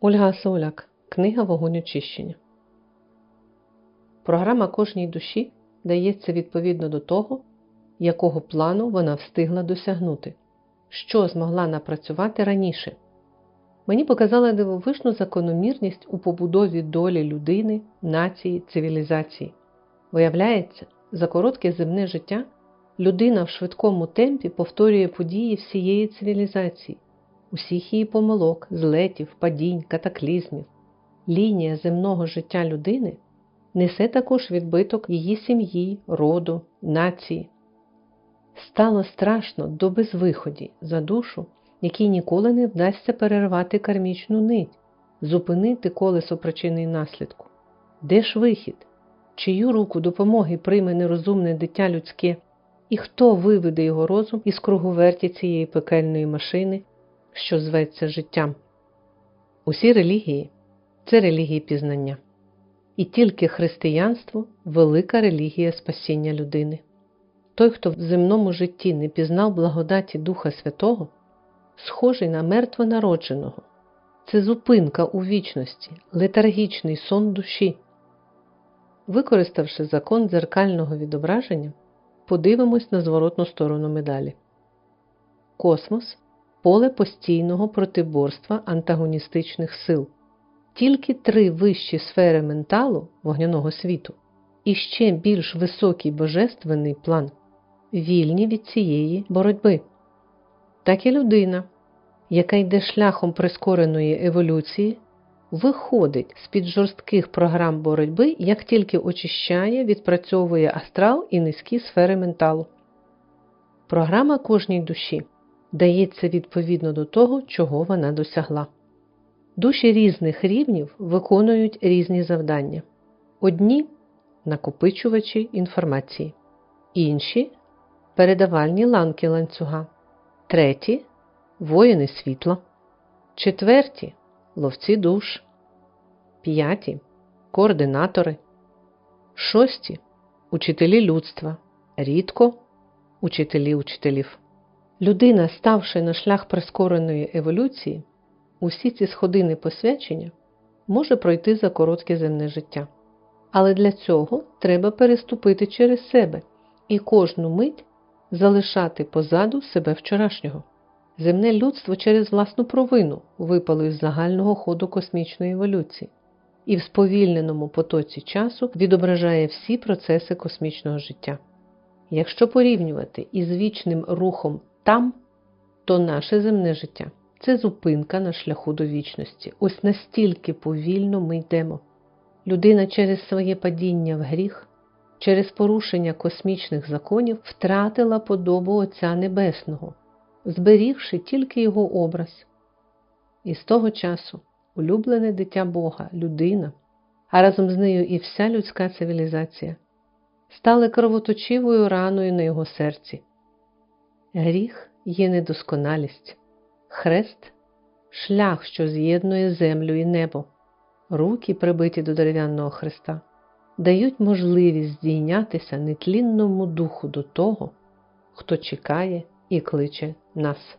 Ольга Сауляк. Книга Вогонь очищення. Програма кожній душі дається відповідно до того, якого плану вона встигла досягнути, що змогла напрацювати раніше. Мені показала дивовижну закономірність у побудові долі людини, нації, цивілізації. Виявляється, за коротке земне життя людина в швидкому темпі повторює події всієї цивілізації усіх її помилок, злетів, падінь, катаклізмів. Лінія земного життя людини несе також відбиток її сім'ї, роду, нації. Стало страшно до безвиході за душу, якій ніколи не вдасться перервати кармічну нить, зупинити колесо причини і наслідку. Де ж вихід? Чию руку допомоги прийме нерозумне дитя людське, і хто виведе його розум із круговерті цієї пекельної машини, що зветься життям. Усі релігії це релігії пізнання. І тільки християнство велика релігія спасіння людини. Той, хто в земному житті не пізнав благодаті Духа Святого, схожий на мертвонародженого. Це зупинка у вічності, летаргічний сон душі. Використавши закон дзеркального відображення, подивимось на зворотну сторону медалі. Космос поле постійного протиборства антагоністичних сил. Тільки три вищі сфери менталу вогняного світу і ще більш високий божественний план вільні від цієї боротьби. Так і людина, яка йде шляхом прискореної еволюції, виходить з під жорстких програм боротьби, як тільки очищає, відпрацьовує астрал і низькі сфери менталу. Програма кожній душі дається відповідно до того, чого вона досягла. Душі різних рівнів виконують різні завдання. Одні накопичувачі інформації, інші передавальні ланки ланцюга, треті воїни світла, четверті ловці душ, п'яті координатори, шості учителі людства, рідко учителі учителів. Людина, ставши на шлях прискореної еволюції, усі ці сходини посвячення може пройти за коротке земне життя. Але для цього треба переступити через себе і кожну мить залишати позаду себе вчорашнього. Земне людство через власну провину випало із загального ходу космічної еволюції і в сповільненому потоці часу відображає всі процеси космічного життя. Якщо порівнювати із вічним рухом там, то наше земне життя це зупинка на шляху до вічності. Ось настільки повільно ми йдемо. Людина через своє падіння в гріх, через порушення космічних законів втратила подобу Отця Небесного, зберігши тільки його образ. І з того часу улюблене дитя Бога, людина, а разом з нею і вся людська цивілізація, стали кровоточивою раною на його серці. Гріх є недосконалість, хрест шлях, що з'єднує землю і небо, руки, прибиті до дерев'яного хреста, дають можливість здійнятися нетлінному духу до того, хто чекає і кличе нас.